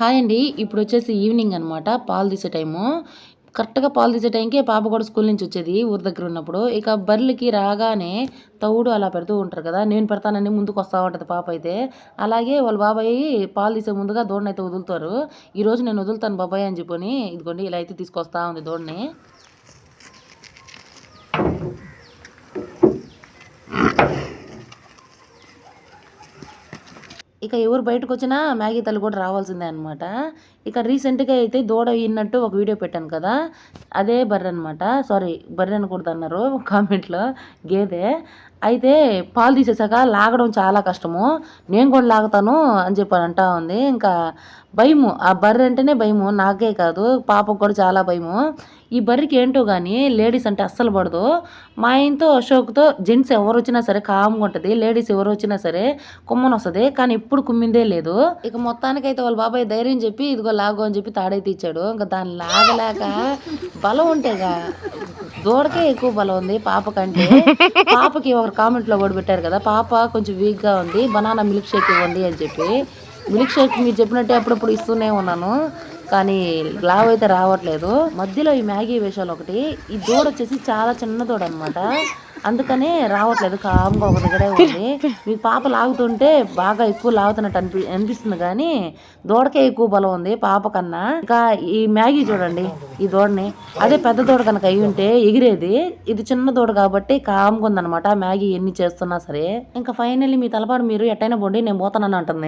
Hi అండి. ఇప్పుడు వచ్చేసి ఈవినింగ్ అనమాట పాలు తీసే టైము. కరెక్ట్గా పాలు తీసే టైంకి పాప కూడా స్కూల్ నుంచి వచ్చేది ఊరి దగ్గర ఉన్నప్పుడు. ఇక బర్రెలకి రాగానే తౌడు అలా పెడుతూ ఉంటారు కదా నేను పెడతానని ముందుకు వస్తూ ఉంటుంది పాప అయితే. అలాగే వాళ్ళ బాబాయ్ పాలు తీసే ముందుగా దోడనైతే అయితే వదులుతారు ఈరోజు నేను వదులుతాను బాబాయ్ అని చెప్పని ఇదిగోండి ఇలా అయితే తీసుకొస్తా ఉంది దోడని. ఇక ఎవరు బయటకు వచ్చినా మ్యాగీ తల్లి కూడా రావాల్సిందే అనమాట ఇక రీసెంట్గా అయితే దూడ విన్నట్టు ఒక వీడియో పెట్టాను కదా అదే బర్రె అనమాట సారీ బర్రె అనకూడదు అన్నారు కామెంట్లో గేదె. అయితే పాలు తీసేసాక లాగడం చాలా కష్టము. నేను కూడా లాగుతాను అని చెప్పి అంటా ఉంది. ఇంకా భయము. ఆ బర్రె అంటేనే భయము. నాకే కాదు పాపకు కూడా చాలా భయము. ఈ బర్రెకి ఏంటో కానీ లేడీస్ అంటే అస్సలు పడదు. మా ఇంట్లో అశోక్తో జెంట్స్ ఎవరు వచ్చినా సరే కామ్గా ఉంటుంది. లేడీస్ ఎవరు వచ్చినా సరే కుమ్మని వస్తుంది. కానీ ఎప్పుడు కుమ్మిందే లేదు. ఇక మొత్తానికైతే వాళ్ళ బాబాయ్ ధైర్యం చెప్పి ఇదిగో లాగు అని చెప్పి తాడైతే ఇచ్చాడు. ఇంకా దాన్ని లాగలేక బలం ఉంటేగా దూడకే ఎక్కువ బలం ఉంది పాప కంటే పాపకి ఒకరు కామెంట్లో కూడా పెట్టారు కదా పాప కొంచెం వీక్గా ఉంది. బనానా మిల్క్ షేక్ ఇవ్వండి అని చెప్పి మిల్క్ షేక్ మీరు చెప్పినట్టే అప్పుడప్పుడు ఇస్తూనే ఉన్నాను. కానీ లావ్ అయితే రావట్లేదు. మధ్యలో ఈ మ్యాగీ వేషాలు ఒకటి ఈ దూడ వచ్చేసి చాలా చిన్న దూడ అనమాట అందుకనే రావట్లేదు కామ్గా ఒక దగ్గరే ఉంది. మీ పాప లాగుతుంటే బాగా ఎక్కువ లాగుతున్నట్టు అనిపి అనిపిస్తుంది కానీ దూడకే ఎక్కువ బలం ఉంది పాప కన్నా. ఇంకా ఈ మ్యాగీ చూడండి ఈ దూడని. అదే పెద్ద దూడ కనుక అయి ఉంటే ఎగిరేది. ఇది చిన్న దూడ కాబట్టి కామ్గా ఉందన్నమాట. మ్యాగీ ఎన్ని చేస్తున్నా సరే. ఇంకా ఫైనల్లీ మీ తలపాడు మీరు ఎట్టైనా పోండి నేను పోతానని అంటుంది.